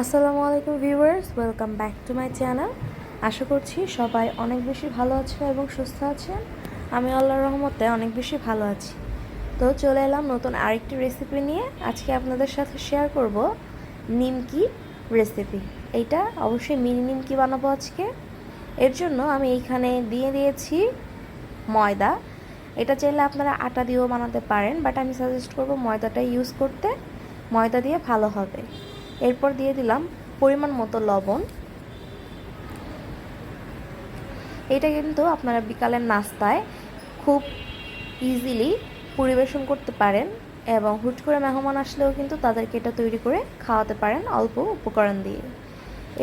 আসসালামু আলাইকুম viewers, welcome back to my channel. আশা করছি সবাই অনেক বেশি ভালো আছেন এবং সুস্থ আছেন। আমি আল্লাহর রহমতে অনেক বেশি ভালো আছি। তো চলে এলাম নতুন আরেকটি রেসিপি নিয়ে। আজকে আপনাদের সাথে শেয়ার করব নিমকি রেসিপি এইটা অবশ্যই মিনি নিমকি বানাবো আজকে। এর জন্য আমি এইখানে দিয়ে দিয়েছি ময়দা। এটা চাইলে আপনারা আটা দিয়েও বানাতে পারেন বাট আমি সাজেস্ট করব ময়দাটাই ইউজ করতে। ময়দা দিয়ে ভালো হবে। এরপর দিয়ে দিলাম পরিমাণ মতো লবণ। এটা কিন্তু আপনারা বিকালের নাস্তায় খুব ইজিলি পরিবেশন করতে পারেন এবং হুট করে মেহমান আসলেও কিন্তু তাদেরকে এটা তৈরি করে খাওয়াতে পারেন অল্প উপকরণ দিয়ে।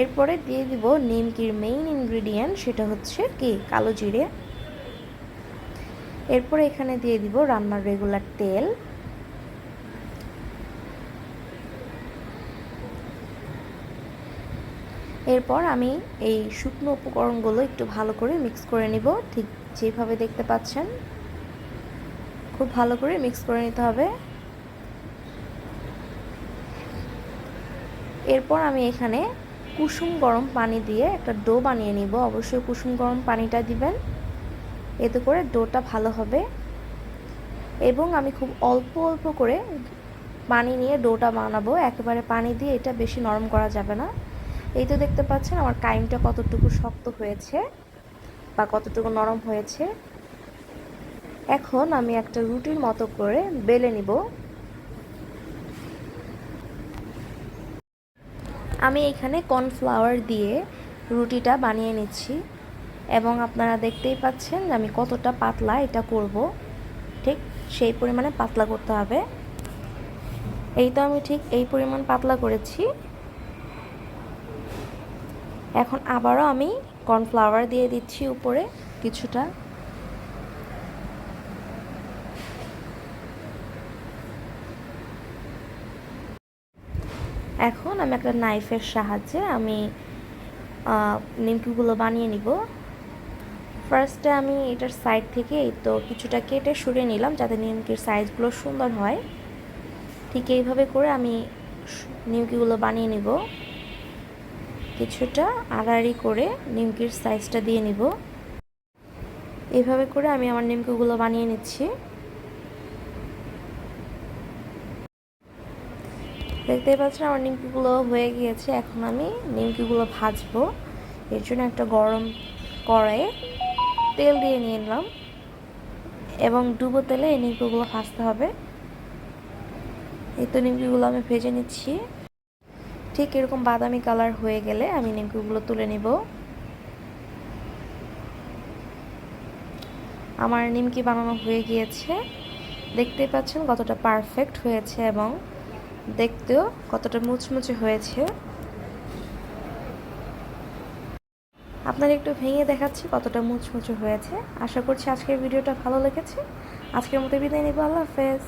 এরপরে দিয়ে দিব নিমকির মেইন ইনগ্রিডিয়েন্ট সেটা হচ্ছে কি? কালো জিরে। এরপরে এখানে দিয়ে দিব রান্নার রেগুলার তেল। এরপর আমি এই শুকনো উপকরণগুলো একটু ভালো করে মিক্স করে নিব। ঠিক যেভাবে দেখতে পাচ্ছেন, খুব ভালো করে মিক্স করে নিতে হবে। এরপর আমি এখানে কুসুম গরম পানি দিয়ে একটা ডো বানিয়ে নিব। অবশ্যই কুসুম গরম পানিটা দিবেন, এতে করে ডোটা ভালো হবে। এবং আমি খুব অল্প অল্প করে পানি নিয়ে ডোটা বানাবো। একেবারে পানি দিয়ে এটা বেশি নরম করা যাবে না। এই তো দেখতে পাচ্ছেন আমার কাইমটা কতটুকু শক্ত হয়েছে বা কতটুকু নরম হয়েছে। এখন আমি একটা রুটির মতো করে বেলে নিব। আমি এখানে কর্নফ্লাওয়ার দিয়ে রুটিটা বানিয়ে নিচ্ছি এবং আপনারা দেখতেই পাচ্ছেন যে আমি কতটা পাতলা এটা করব। ঠিক সেই পরিমাণে পাতলা করতে হবে। এই তো আমি ঠিক এই পরিমাণ পাতলা করেছি। এখন আবারও আমি কর্নফ্লাওয়ার দিয়ে দিচ্ছি উপরে কিছুটা। এখন আমি একটা নাইফের সাহায্যে আমি নিমকিগুলো বানিয়ে নিব। ফার্স্টে আমি এটার সাইড থেকে তো কিছুটা কেটে সরিয়ে নিলাম যাতে নিমকির সাইজগুলো সুন্দর হয়। ঠিক এইভাবে করে আমি নিমকিগুলো বানিয়ে নিব। কিছুটা আড়াআড়ি করে নিমকির সাইজটা দিয়ে নিব। এইভাবে করে আমি আমার নিমকিগুলো বানিয়ে নিচ্ছি। দেখতেই পাচ্ছেন আমার নিমকিগুলো হয়ে গিয়েছে। এখন আমি নিমকিগুলো ভাজবো। এর জন্য একটা গরম কড়াইয়ে তেল দিয়ে নিয়ে নিলাম এবং ডুবো তেলে এই নিমকিগুলো ভাজতে হবে। এই তো নিমকিগুলো আমি ভেজে নিচ্ছি। ঠিক এরকম বাদামি কালার হয়ে গেলে আমি নিমকিগুলো তুলে নিব। আমার নিমকি বানানো হয়ে গিয়েছে। দেখতেই পাচ্ছেন কতটা পারফেক্ট হয়েছে এবং দেখতেও কতটা মুচমুচে হয়েছে। আপনার একটু ভেঙে দেখাচ্ছি কতটা মুচমুচে হয়েছে। আশা করছি আজকের ভিডিওটা ভালো লেগেছে। আজকের মতো বিদায় নিব। আল্লাহ হাফেজ।